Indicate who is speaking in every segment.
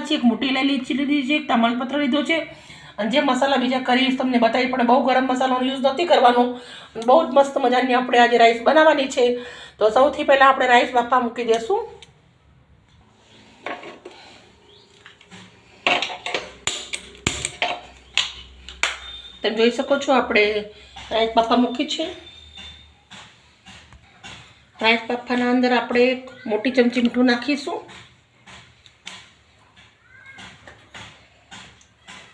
Speaker 1: છે એક મોટી ઇલાયચી લીધી છે એક તમાલપત્ર લીધો છે. અને જે મસાલા બીજા કરીશ, તમને બતાવી પણ બહુ ગરમ મસાલાનો યુઝ નથી કરવાનો. બહુ જ મસ્ત મજાની આપણે આજે રાઈસ બનાવવાની છે. તો સૌથી પહેલાં આપણે રાઈસ બાફા મૂકી દઈશું તમે જોઈ શકો છો, આપણે રાઈસ બાફા મૂકી છે. રાઈસ બાફાના અંદર આપણે એક મોટી ચમચી મીઠું નાખીશું.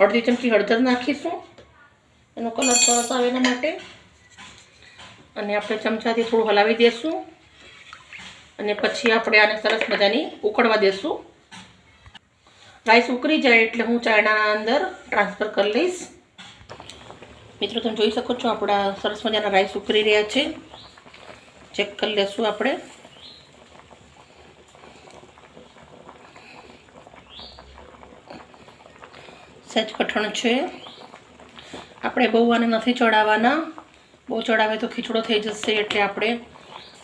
Speaker 1: અડધી ચમચી હળદર નાખીશું એનો કલર સરસ આવે એના માટે અને આપણે ચમચાથી થોડું હલાવી દઈશું અને પછી આપણે આને સરસ મજાની ઉકળવા દઈશું રાઈસ ઉકળી જાય એટલે હું ચાયણાના અંદર ટ્રાન્સફર કરી લઈશ મિત્રો તમે જોઈ શકો છો આપણા સરસ મજાના રાઈસ ઉકળી રહ્યા છે ચેક કરી લેશું આપણે સહેજ કઠણ છે. આપણે બહુ આને નથી ચડાવવાના. બહુ ચડાવે તો ખીચડો થઈ જશે એટલે આપણે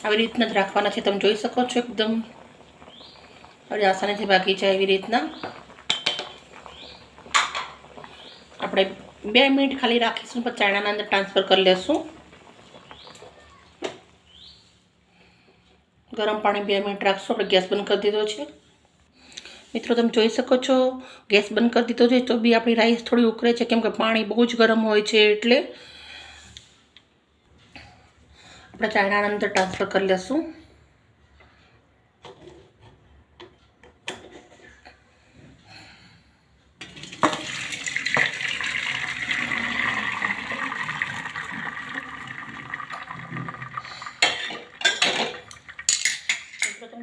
Speaker 1: આવી રીતના જ રાખવાના છે. તમે જોઈ શકો છો એકદમ હવે આસાનીથી ભાગી જાય એવી રીતના. આપણે બે મિનિટ ખાલી રાખીશું, પછી ચાણાના અંદર ટ્રાન્સફર કરી લેશું. ગરમ પાણી બે મિનિટ રાખશું. આપણે ગેસ બંધ કરી દીધો છે. મિત્રો, તમે જોઈ શકો છો, ગેસ બંધ કરી દીધો છે. તો બી આપણી રાઈસ થોડી ઉકળે છે, કેમ કે પાણી બહુ જ ગરમ હોય છે એટલે આપણે ચાયણાના અંદર ટ્રાન્સફર કરી લેશું.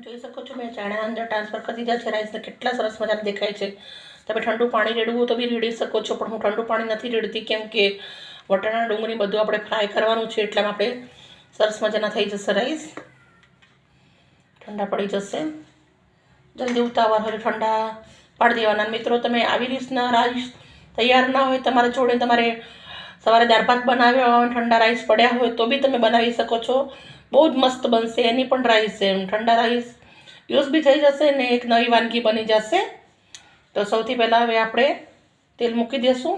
Speaker 1: જોઈ શકો છો, મેં ચણા અંદર ટ્રાન્સફર કરી દીધા છે રાઈસને કેટલા સરસ મજાના દેખાય છે. તમે ઠંડુ પાણી રેડવું તો બી રેડી શકો છો, પણ હું ઠંડુ પાણી નથી રેડતી, કેમ કે વટાણા ડુંગળી બધું આપણે ફ્રાય કરવાનું છે એટલા આપણે સરસ મજાના થઈ જશે રાઈસ ઠંડા પડી જશે. જલ્દી ઉતાવળ હોય ઠંડા પાડી દેવાના. મિત્રો, તમે આવી રીતના રાઈસ તૈયાર ના હોય, તમારા જોડે તમારે સવારે દાળ ભાત બનાવ્યા હોય, ઠંડા રાઈસ પડ્યા હોય, તો બી તમે બનાવી શકો છો. બહુ જ મસ્ત બનશે એની પણ રાઈસ છે ઠંડા રાઈસ યુઝ બી થઈ જશે ને એક નવી વાનગી બની જશે તો સૌથી પહેલાં હવે આપણે તેલ મૂકી દઈશું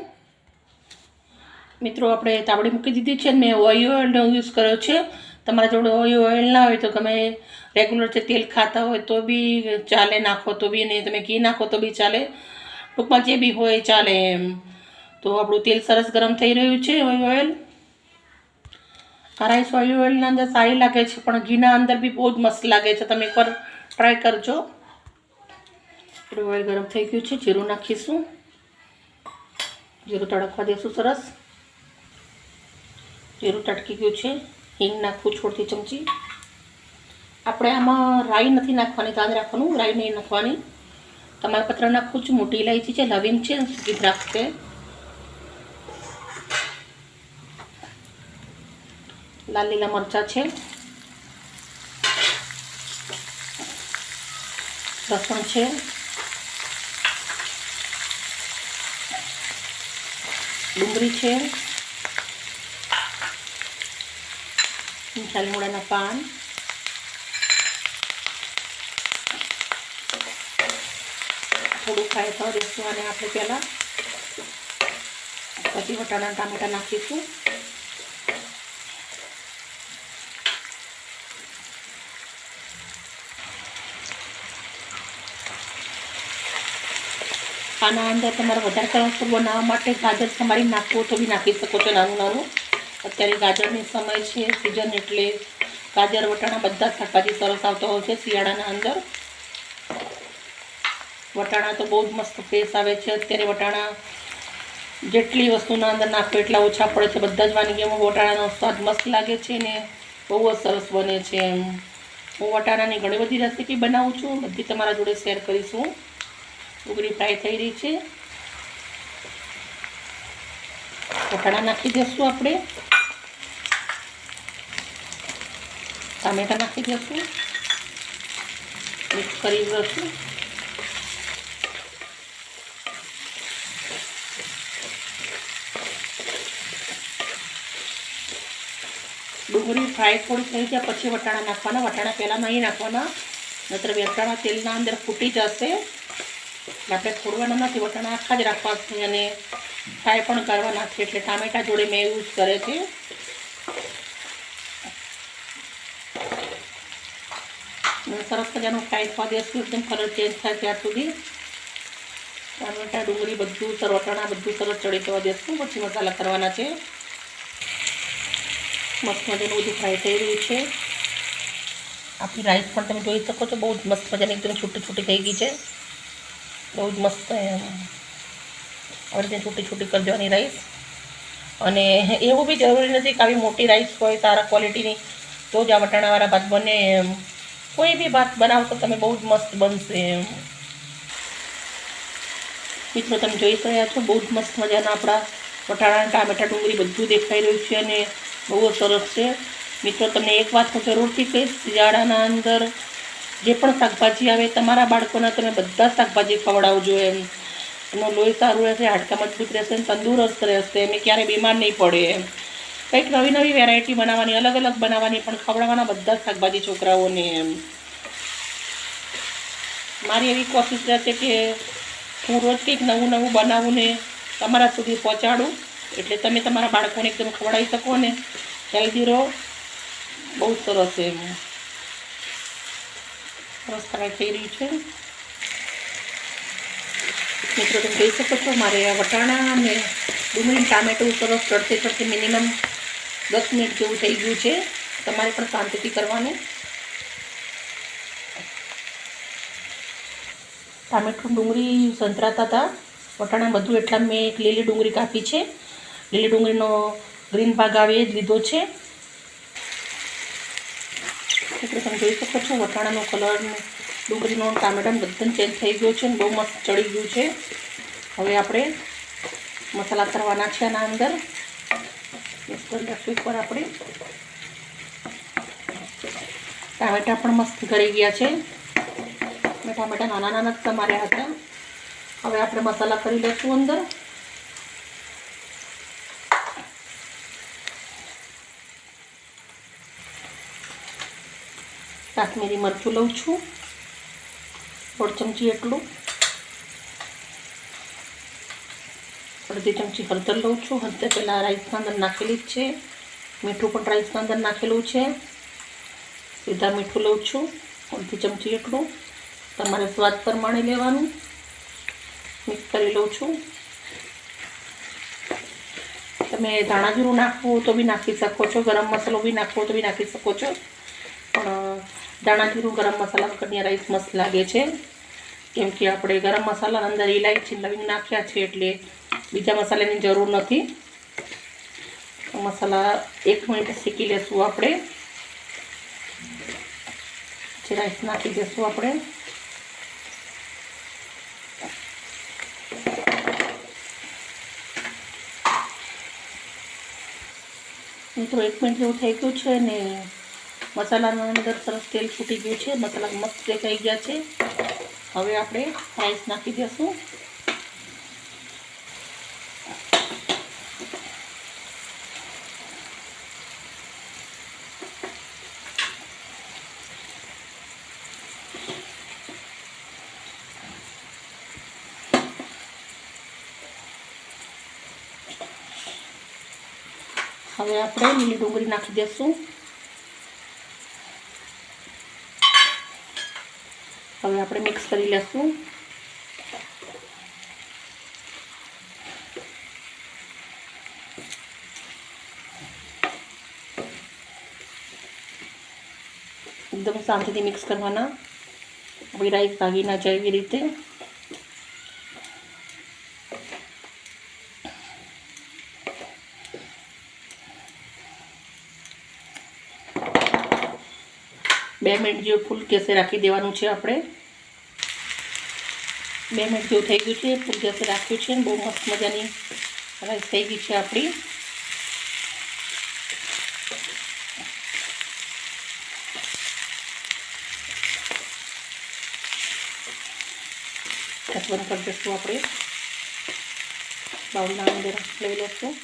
Speaker 1: મિત્રો આપણે તાવડી મૂકી દીધી છે મેં ઓઇલ ઓઇલનો યુઝ કર્યો છે। તમારા જોડે ઓઇલ ઓઇલ ના હોય તો તમે રેગ્યુલર જે તેલ ખાતા હોય તો બી ચાલે, નાખો તો બી નહીં તમે ઘી નાખો તો બી ચાલે। ટૂંકમાં જે બી હોય ચાલે એમ। તો આપણું તેલ સરસ ગરમ થઈ રહ્યું છે ઓઇલ ઓઇલ। આ રાઈસ ઓઇલ ઓઇલના અંદર સારી લાગે છે, પણ ઘીના અંદર બી બહુ જ મસ્ત લાગે છે. તમે એકવાર ટ્રાય કરજો. આપણું ઓઇલ ગરમ થઈ ગયું છે, જીરું નાખીશું. જીરું તડકવા દઈશું સરસ. જીરું તડકી ગયું છે, હિંગ નાખવું છોડતી ચમચી. આપણે આમાં રાઈ નથી નાખવાની યાદ રાખવાનું, રાઈ નહીં નાખવાની. તમાલપત્ર નાખવું છું, મોટી ઇલાયચી છે, લવિંગ છે સૂકી દ્રાક્ષ છે. લાલ લીલા મરચાં છે લસણ છે ડુંગળી છે ચાલમુડાના પાન થોડું ફ્રાય થવા દઈશું અને આપણે પહેલાં પછી વટાણા ટામેટા નાખીશું આના અંદર તમારે વધારે સરસ બનાવવા માટે ગાજર તમારી નાખવું તો બી નાખી શકો છો નાનું નાનું. અત્યારે ગાજરની સમય છે સિઝન એટલે ગાજર, વટાણા બધા શાકભાજી સરસ આવતા હોય છે શિયાળાના અંદર. વટાણા તો બહુ જ મસ્ત ફ્રેશ આવે છે. અત્યારે વટાણા જેટલી વસ્તુના અંદર નાખો એટલા ઓછા પડે છે. બધા જ વાનગીઓમાં વટાણાનો સ્વાદ મસ્ત લાગે છે ને બહુ જ સરસ બને છે એમ. હું વટાણાની ઘણી બધી રેસીપી બનાવું છું. બધી તમારા જોડે શેર કરીશું. ડુંગળી ફ્રાય થઈ રહી છે. વટાણા નાખી દઈશું આપણે. ટામેટા નાખી દઈશું મિક્સ કરી દઈશું ડુંગળી ફ્રાય થોડી થઈ જાય પછી વટાણા નાખવાના. વટાણા પહેલાં નહીં નાખવાના. નહીતર વટાણા તેલના અંદર ફૂટી જશે. આપણે ફોડવાના નથી, વટાણા આખા જ રાખવા અને ફ્રાય પણ કરવાના એટલે ટામેટા જોડે મેં યુઝ કરે છે. સરસ મજાનું ફ્રાય થવા દેશું એકદમ કલર ચેન્જ થાય ત્યાર સુધી. ટામેટા, ડુંગળી બધું સર, વટાણા બધું સરસ ચડી થવા દેશું પછી મસાલા કરવાના છે. મસ્ત મજાનું બધું ફ્રાય થઈ રહ્યું છે. આપણી રાઈસ પણ તમે જોઈ શકો છો, બહુ મસ્ત મજાની એકદમ છૂટી છૂટી થઈ ગઈ છે. બહુ જ મસ્ત એમ. આવી રીતે છૂટી છૂટી કરી રાઈસ અને એવું બી જરૂરી નથી કે આવી મોટી રાઈસ હોય, સારા ક્વોલિટીની તો જ આ વટાણાવાળા ભાત બને એમ. કોઈ બી ભાત બનાવશો તમે બહુ જ મસ્ત બનશે એમ. મિત્રો, તમે જોઈ રહ્યા છો, બહુ જ મસ્ત મજાના આપણા વટાણા ટામેટા ડુંગળી બધું દેખાઈ રહ્યું છે અને બહુ સરસ છે. મિત્રો, તમને એક વાત હું જરૂરથી કહીશ, શિયાળાના અંદર જે પણ શાકભાજી આવે, તમારા બાળકોને તમે બધા શાકભાજી ખવડાવજો એમ. એનો લોહી સારું રહેશે, હાડકા મજબૂત રહેશે, તંદુરસ્ત રહેશે, એમ ક્યારેય બીમાર નહીં પડે એમ. કંઈક નવી નવી વેરાયટી બનાવવાની અલગ અલગ બનાવવાની, પણ ખવડાવવાના બધા શાકભાજી છોકરાઓને એમ. મારી એવી કોશિશ રહેશે કે હું રોજ કંઈક નવું નવું બનાવું ને તમારા સુધી પહોંચાડું, એટલે તમે તમારા બાળકોને એકદમ ખવડાવી શકો ને. હેલ્ધી રહો. બહુ સરસ એમ. સરસ ફ્રાય થઈ રહ્યું છે. મિત્રો તમે જોઈ શકો છો, મારે વટાણા અને ડુંગળી ટામેટું સરસ ચડતે ચડતે મિનિમમ દસ મિનિટ જેવું થઈ ગયું છે. તમારે પણ શાંતિથી કરવાનું. ટામેટું, ડુંગળી સંતરાતા હતા. વટાણા બધું, એટલા મેં એક લીલી ડુંગળી કાપી છે. લીલી ડુંગળીનો ગ્રીન ભાગ આવે જ લીધો છે એટલે તમે જોઈ શકો છો, વટાણાનો કલર ડુંગળીનો ટામેટાનો બધું ચેન્જ થઈ ગયો છે બહુ મસ્ત ચડી ગયું છે. હવે આપણે મસાલા કરવાના છે આના અંદર. મિક્સ કરી એકવાર આપણે ટામેટા પણ મસ્ત કરી ગયા છે. મેં ટામેટા નાના નાના જ સમાર્યા હતા હવે આપણે મસાલા કરી લઈશું અંદર. કાશ્મીરી મરચું લઉં છું. દોઢ ચમચી એટલું. અડધી ચમચી હળદર લઉં છું. હળદર પહેલાં રાઈસના અંદર નાખેલી જ છે. મીઠું પણ રાઈસના અંદર નાખેલું છે. સીધા મીઠું લઉં છું. અડધી ચમચી એટલું. તમારે સ્વાદ પ્રમાણે લેવાનું. મિક્સ કરી લઉં છું. તમે ધાણા જીરું નાખવું તો બી નાખી શકો છો. ગરમ મસાલો બી નાખવો તો બી નાખી શકો છો. ધાણા જીરું ગરમ મસાલા વગરની રાઈસ મસ્ત લાગે છે. કેમ કે આપણે ગરમ મસાલાની અંદર ઇલાયચી લવિંગ નાખ્યા છે એટલે બીજા મસાલાની જરૂર નથી. મસાલા એક મિનિટ શીખી લેશું આપણે. જે રાઈસ નાખી દઈશું આપણે. મિત્રો, એક મિનિટ જેવું થઈ ગયું છે ને મસાલાના અંદર સરસ તેલ છૂટી ગયું છે. મસાલા મસ્ત દેખાઈ ગયા છે. હવે આપણે રાઈસ નાખી દઈશું હવે આપણે લીલી ડુંગળી નાખી દઈશું હવે આપણે મિક્સ કરી લઈશું એકદમ શાંતિથી મિક્સ કરવાના. આપણી રાઈસ ભાગી ના જાય એવી રીતે. બે મિનિટ જેવું ફૂલ ગેસે રાખી દેવાનું છે આપણે. બે મિનિટ જેવું થઈ ગયું છે, ફૂલ ગેસે રાખ્યું છે બહુ મસ્ત મજાની રાઈસ થઈ ગઈ છે આપણી. ગેસ બંધ કરી દઈશું આપણે. બાઉલના અંદર લઈ લઈશું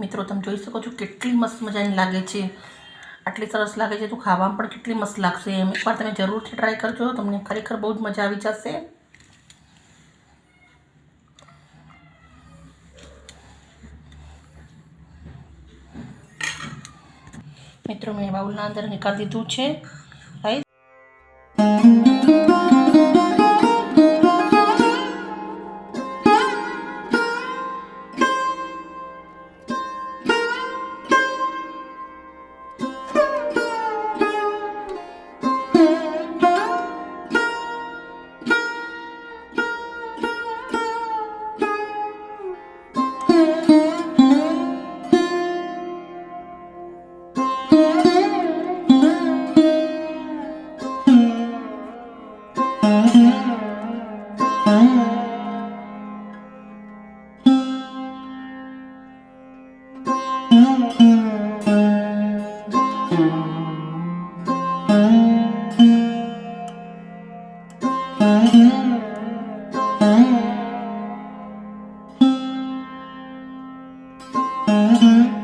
Speaker 1: મિત્રો, તમે જોઈ શકો છો કેટલી મસ્ત મજાની લાગે છે. આટલી સરસ લાગે છે. તો ખાવામાં પણ કેટલી મસ્ત લાગશે એમ. એકવાર તમે જરૂરથી ટ્રાય કરજો. તમને ખરેખર બહુ જ મજા આવી જશે. મિત્રો, મેં બાઉલના અંદર નીકાળી દીધું છે. રાઈસ
Speaker 2: 음.